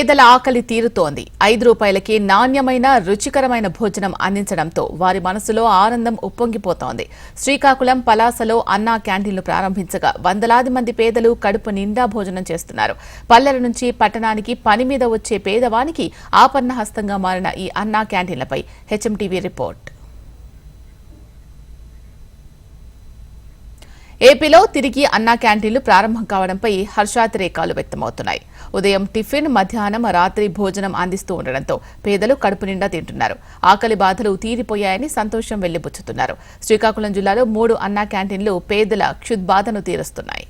పేదల ఆకలి తీరుతోంది. ఐదు రూపాయలకి నాణ్యమైన రుచికరమైన భోజనం అందించడంతో వారి మనసులో ఆనందం ఉప్పొంగిపోతోంది. శ్రీకాకుళం పలాసలో అన్నా క్యాంటీన్లు ప్రారంభించగా వందలాది మంది పేదలు కడుపు నిండా భోజనం చేస్తున్నారు. పల్లెల నుంచి పట్టణానికి పని మీద వచ్చే పేదవానికి ఆపన్న హస్తంగా మారిన ఈ అన్నా క్యాంటీన్లపై హెచ్ఎంటీవీ రిపోర్ట్. ఏపీలో తిరిగి అన్నా క్యాంటీన్లు ప్రారంభం కావడంపై హర్షాతిరేకాలు వ్యక్తమవుతున్నాయి. ఉదయం టిఫిన్ మధ్యాహ్నం రాత్రి భోజనం అందిస్తూ ఉండడంతో పేదలు కడుపు నిండా తింటున్నారు. ఆకలి బాధలు తీరిపోయాయని సంతోషం వెళ్ళిపుచ్చుతున్నారు శ్రీకాకుళం జిల్లాలో మూడు అన్నా క్యాంటీన్లు పేదల క్షుద్బాధను తీరుస్తున్నాయి.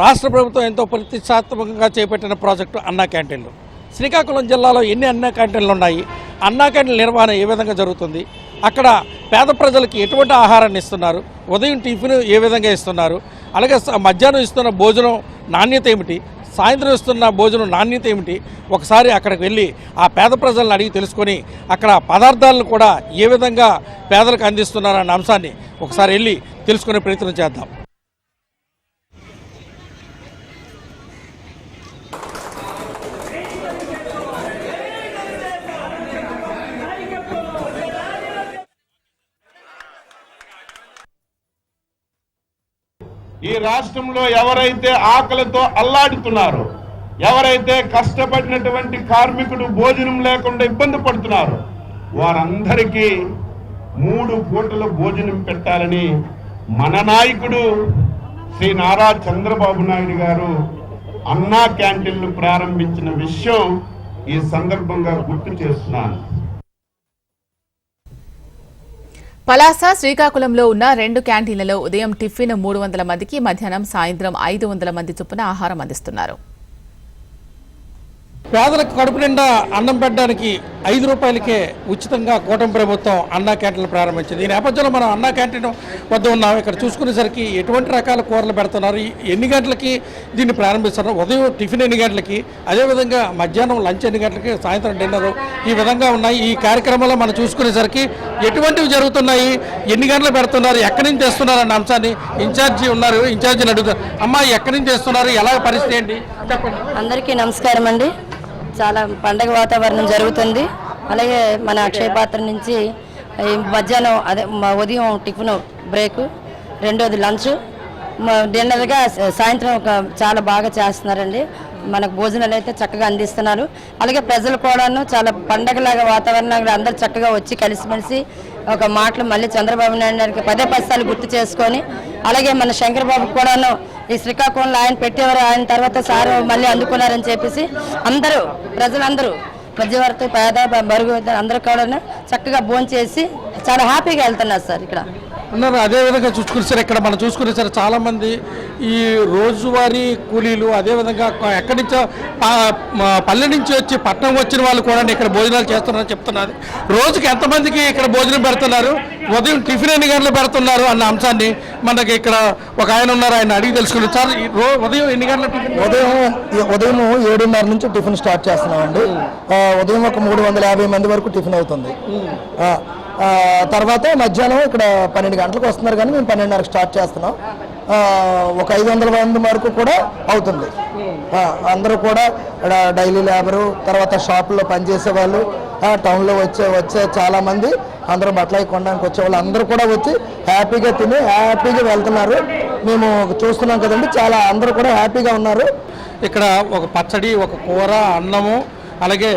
రాష్ట్ర ప్రభుత్వం ఎంతో ప్రతిష్టాత్మకంగా చేపట్టిన ప్రాజెక్టు అన్నా క్యాంటీన్లు. శ్రీకాకుళం జిల్లాలో ఎన్ని అన్నా క్యాంటీన్లు ఉన్నాయి? అన్నా నిర్వహణ ఏ విధంగా జరుగుతుంది? అక్కడ పేద ప్రజలకి ఎటువంటి ఆహారాన్ని ఇస్తున్నారు? ఉదయం టిఫిన్ ఏ విధంగా ఇస్తున్నారు? అలాగే మధ్యాహ్నం ఇస్తున్న భోజనం నాణ్యత ఏమిటి? సాయంత్రం ఇస్తున్న భోజనం నాణ్యత ఏమిటి? ఒకసారి అక్కడికి వెళ్ళి ఆ పేద ప్రజలను అడిగి తెలుసుకొని అక్కడ పదార్థాలను కూడా ఏ విధంగా పేదలకు అందిస్తున్నారన్న అంశాన్ని ఒకసారి వెళ్ళి తెలుసుకునే ప్రయత్నం చేద్దాం. ఈ రాష్ట్రంలో ఎవరైతే ఆకలితో అల్లాడుతున్నారో ఎవరైతే కష్టపడినటువంటి కార్మికుడు భోజనం లేకుండా ఇబ్బంది పడుతున్నారు వారందరికీ మూడు పూటల భోజనం పెట్టాలని మన నాయకుడు శ్రీ నారా చంద్రబాబు నాయుడు గారు అన్నా క్యాంటీన్లు ప్రారంభించిన విషయం ఈ సందర్భంగా గుర్తు చేస్తున్నాను. పలాస శ్రీకాకుళంలో ఉన్న రెండు క్యాంటీన్లలో ఉదయం టిఫిన్ మూడు వందల మందికి మధ్యాహ్నం సాయంత్రం ఐదు వందల మంది చొప్పున ఆహారం అందిస్తున్నారు. పేదలకు కడుపు నిండా అన్నం పెట్టడానికి ఐదు రూపాయలకే ఉచితంగా కూటమి ప్రభుత్వం అన్నా క్యాంటీన్లు ప్రారంభించింది. ఈ నేపథ్యంలో మనం అన్నా క్యాంటీన్ వద్ద ఉన్నాం. ఇక్కడ చూసుకునేసరికి ఎటువంటి రకాల కూరలు పెడుతున్నారు? ఎన్ని గంటలకి దీన్ని ప్రారంభిస్తున్నారు? ఉదయం టిఫిన్ ఎన్ని గంటలకి? అదేవిధంగా మధ్యాహ్నం లంచ్ ఎన్ని గంటలకి? సాయంత్రం డిన్నర్ ఈ విధంగా ఉన్నాయి. ఈ కార్యక్రమంలో మనం చూసుకునేసరికి ఎటువంటివి జరుగుతున్నాయి? ఎన్ని గంటలు పెడుతున్నారు? ఎక్కడి నుంచి తెస్తున్నారు అన్న అంశాన్ని ఇన్ఛార్జి ఉన్నారు ఇన్ఛార్జిని అడుగుతారు. అమ్మాయి ఎక్కడి నుంచి తెస్తున్నారు? ఎలా పరిస్థితి ఏంటి? చెప్పండి. అందరికీ నమస్కారం అండి. చాలా పండగ వాతావరణం జరుగుతుంది. అలాగే మన అక్షయ పాత్ర నుంచి మధ్యాహ్నం అదే ఉదయం టిఫిన్ బ్రేక్ రెండోది లంచ్. డిన్నర్గా సాయంత్రం ఒక చాలా బాగా చేస్తున్నారండి. మనకు భోజనాలు అయితే చక్కగా అందిస్తున్నారు. అలాగే ప్రజలు కూడాను చాలా పండగలాగా వాతావరణంగా అందరూ చక్కగా వచ్చి కలిసిమెలిసి ఒక మాటలు మళ్ళీ చంద్రబాబు నాయుడు గారికి పదే పదిసార్లు గుర్తు చేసుకొని అలాగే మన శంకర్ బాబు కూడాను ఈ శ్రీకాకుళంలో ఆయన పెట్టేవారు ఆయన తర్వాత సార్ మళ్ళీ అందుకున్నారని చెప్పేసి అందరూ ప్రజలందరూ మధ్యవర్తి పేద బరుగు అందరూ కూడా చక్కగా భోంచేసి చాలా హ్యాపీగా వెళ్తున్నారు సార్ ఇక్కడ. ఉన్నారు. అదే విధంగా చూసుకుని సార్ ఇక్కడ మనం చూసుకునే సార్ చాలా మంది ఈ రోజువారీ కూలీలు అదే విధంగా కొ- ఎక్కడి నుంచో పల్లె నుంచి వచ్చి పట్టణం వచ్చిన వాళ్ళు కూడా ఇక్కడ భోజనాలు చేస్తున్నారని చెప్తున్నారు. రోజుకి ఎంతమందికి ఇక్కడ భోజనం పెడుతున్నారు? ఉదయం టిఫిన్ ఎన్ని గంటలు పెడుతున్నారు? అన్న అంశాన్ని మనకి ఇక్కడ ఒక ఆయన ఉన్నారు ఆయన అడిగి తెలుసుకున్నారు సార్ ఉదయం ఎన్ని గంటల ఉదయం ఉదయం ఏడున్నర నుంచి టిఫిన్ స్టార్ట్ చేస్తున్నామండి. ఉదయం ఒక మూడు వందల యాభై మంది వరకు టిఫిన్ అవుతుంది. తర్వాత మధ్యాహ్నం ఇక్కడ పన్నెండు గంటలకు వస్తున్నారు కానీ మేము పన్నెండున్నరకు స్టార్ట్ చేస్తున్నాం. ఒక ఐదు వందల మంది వరకు కూడా అవుతుంది. అందరూ కూడా ఇక్కడ డైలీ లేబరు తర్వాత షాపుల్లో పనిచేసే వాళ్ళు టౌన్లో వచ్చే వచ్చే చాలామంది అందరూ బట్టలు అవి కొనడానికి వచ్చే వాళ్ళు అందరూ కూడా వచ్చి హ్యాపీగా తిని హ్యాపీగా వెళ్తున్నారు. మేము చూస్తున్నాం కదండి చాలా అందరూ కూడా హ్యాపీగా ఉన్నారు. ఇక్కడ ఒక పచ్చడి ఒక కూర అన్నము అలాగే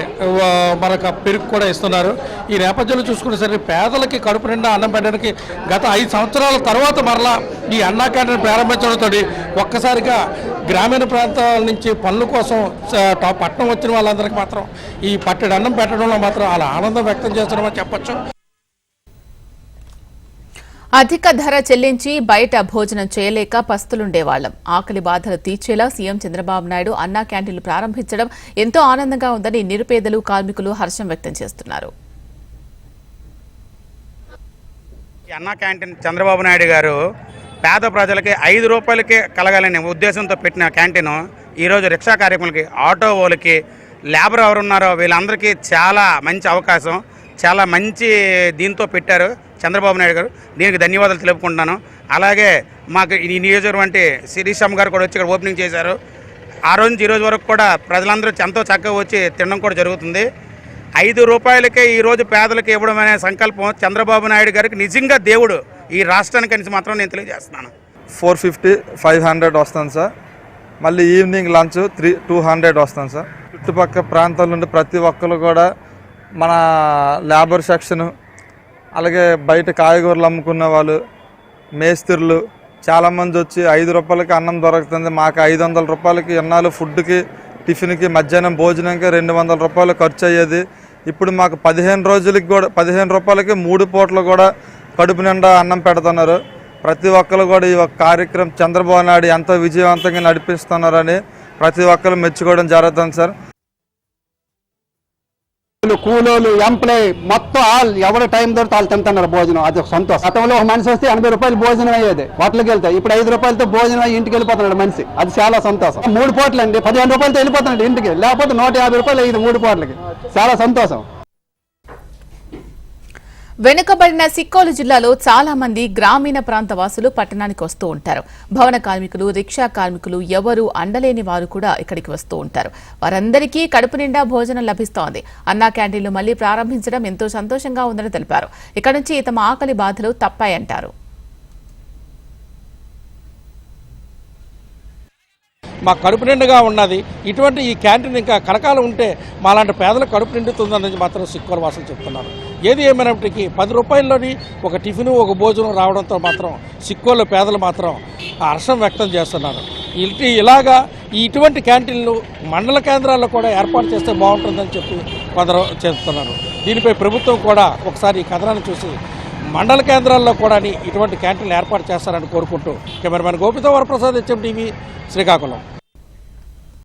మనకు పెరుగు కూడా ఇస్తున్నారు. ఈ నేపథ్యంలో చూసుకునేసరికి పేదలకి కడుపు నిండా అన్నం పెట్టడానికి గత ఐదు సంవత్సరాల తర్వాత మరలా ఈ అన్నా క్యాంటీన్ ప్రారంభించడంతో ఒక్కసారిగా గ్రామీణ ప్రాంతాల నుంచి పనుల కోసం పట్టణం వచ్చిన వాళ్ళందరికీ మాత్రం ఈ పట్టెడు అన్నం పెట్టడంలో మాత్రం అలా ఆనందం వ్యక్తం చేస్తున్నామని చెప్పచ్చు. అధిక ధర చెల్లించి బయట భోజనం చేయలేక పస్తులుండేవాళ్ళం ఆకలి బాధలు తీర్చేలా సీఎం చంద్రబాబు నాయుడు అన్నా క్యాంటీన్లు ప్రారంభించడం ఎంతో ఆనందంగా ఉందని నిరుపేదలు కార్మికులు హర్షం వ్యక్తం చేస్తున్నారు. అన్నా క్యాంటీన్ చంద్రబాబు నాయుడు గారు పేద ప్రజలకి ఐదు రూపాయలకే కలగాలనే ఉద్దేశంతో పెట్టిన క్యాంటీన్ ఈరోజు రిక్షా కార్యక్రమాలకి ఆటో వాళ్ళకి లేబర్ ఎవరున్నారో వీళ్ళందరికీ చాలా మంచి అవకాశం చాలా మంచి దీంతో పెట్టారు. చంద్రబాబు నాయుడు గారు. దీనికి ధన్యవాదాలు తెలుపుకుంటున్నాను. అలాగే మాకు ఈ నియోజకవర్గం అంటే శిరీషమ్మ గారు కూడా వచ్చి ఇక్కడ ఓపెనింగ్ చేశారు. ఆ రోజు నుంచి ఈ రోజు వరకు కూడా ప్రజలందరూ ఎంతో చక్కగా వచ్చి తినడం కూడా జరుగుతుంది. ఐదు రూపాయలకే ఈరోజు పేదలకు ఇవ్వడం అనే సంకల్పం చంద్రబాబు నాయుడు గారికి నిజంగా దేవుడు. ఈ రాష్ట్రానికి అనేసి మాత్రం నేను తెలియజేస్తున్నాను. ఫోర్ ఫిఫ్టీ ఫైవ్ హండ్రెడ్ వస్తాను సార్. మళ్ళీ evening lunch three two hundred వస్తాను సార్. చుట్టుపక్కల ప్రాంతాల నుండి ప్రతి ఒక్కరు కూడా మన లేబర్ సెక్షన్ అలాగే బయట కాయగూరలు అమ్ముకున్న వాళ్ళు మేస్త్రులు చాలామంది వచ్చి ఐదు రూపాయలకి అన్నం దొరుకుతుంది. మాకు ఐదు వందల రూపాయలకి ఎన్నాళ్ళు ఫుడ్కి టిఫిన్కి మధ్యాహ్నం భోజనంకి రెండు వందల రూపాయలు ఖర్చు అయ్యేది. ఇప్పుడు మాకు పదిహేను రోజులకి కూడా పదిహేను రూపాయలకి మూడు పూటలు కూడా కడుపు నిండా అన్నం పెడుతున్నారు. ప్రతి ఒక్కరు కూడా ఈ ఒక్క కార్యక్రమం చంద్రబాబు నాయుడు ఎంతో విజయవంతంగా నడిపిస్తున్నారని ప్రతి ఒక్కరు మెచ్చుకోవడం జరుగుతుంది సార్. కూలోలు ఎంప్లాయ్ మొత్తం ఆల్ ఎవరి టైం దొరికితే వాళ్ళు తింటున్నారు భోజనం. అది ఒక సంతోషం. గతంలో ఒక మనిషి వస్తే ఎనభై రూపాయలు భోజనం అయ్యేది. హోటల్కి వెళ్తాయి ఇప్పుడు ఐదు రూపాయలతో భోజనం అయ్యి ఇంటికి వెళ్ళిపోతున్నాడు మనిషి. అది చాలా సంతోషం. మూడు పూటలు అండి పదిహేను రూపాయలతో వెళ్ళిపోతున్నాడు ఇంటికి. లేకపోతే నూట యాభై రూపాయలు అయ్యింది మూడు పూటలకి. చాలా సంతోషం. వెనుకబడిన సిక్కోలు జిల్లాలో చాలా మంది గ్రామీణ ప్రాంత వాసులు పట్టణానికి వస్తూ ఉంటారు. భవన కార్మికులు రిక్షా కార్మికులు ఎవరు అండలేని వారు కూడా ఇక్కడికి వస్తూ ఉంటారు. వారందరికీ కడుపు నిండా భోజనం లభిస్తోంది. అన్నా క్యాంటీన్లు మళ్ళీ ప్రారంభించడం ఎంతో సంతోషంగా ఉందని తెలిపారు. ఇక్కడ నుంచి తమ ఆకలి బాధలు తప్పాయంటారు. మా కడుపు నిండుగా ఉన్నది. ఇటువంటి ఈ క్యాంటీన్ ఇంకా కడకాలు ఉంటే మాలాంటి పేదలకు కడుపు నిండుతుందని మాత్రం సిక్కుల వాసులు చెప్తున్నారు. ఏది ఏమైనప్పటికీ పది రూపాయల్లోని ఒక టిఫిన్ ఒక భోజనం రావడంతో మాత్రం సిక్కోళ్ళ పేదలు మాత్రం హర్షం వ్యక్తం చేస్తున్నారు. ఇటు ఇలాగా ఈ ఇటువంటి క్యాంటీన్లు మండల కేంద్రాల్లో కూడా ఏర్పాటు చేస్తే బాగుంటుందని చెప్పి కొందరు చేస్తున్నారు దీనిపై ప్రభుత్వం కూడా ఒకసారి ఈ కథనాన్ని చూసి మండల కేంద్రాల్లో కూడా ఇటువంటి క్యాంటీన్లు ఏర్పాటు చేస్తారని కోరుకుంటూ కెమెరామెన్ గోపితో వరప్రసాద్ హెచ్ఎం టీవీ శ్రీకాకుళం.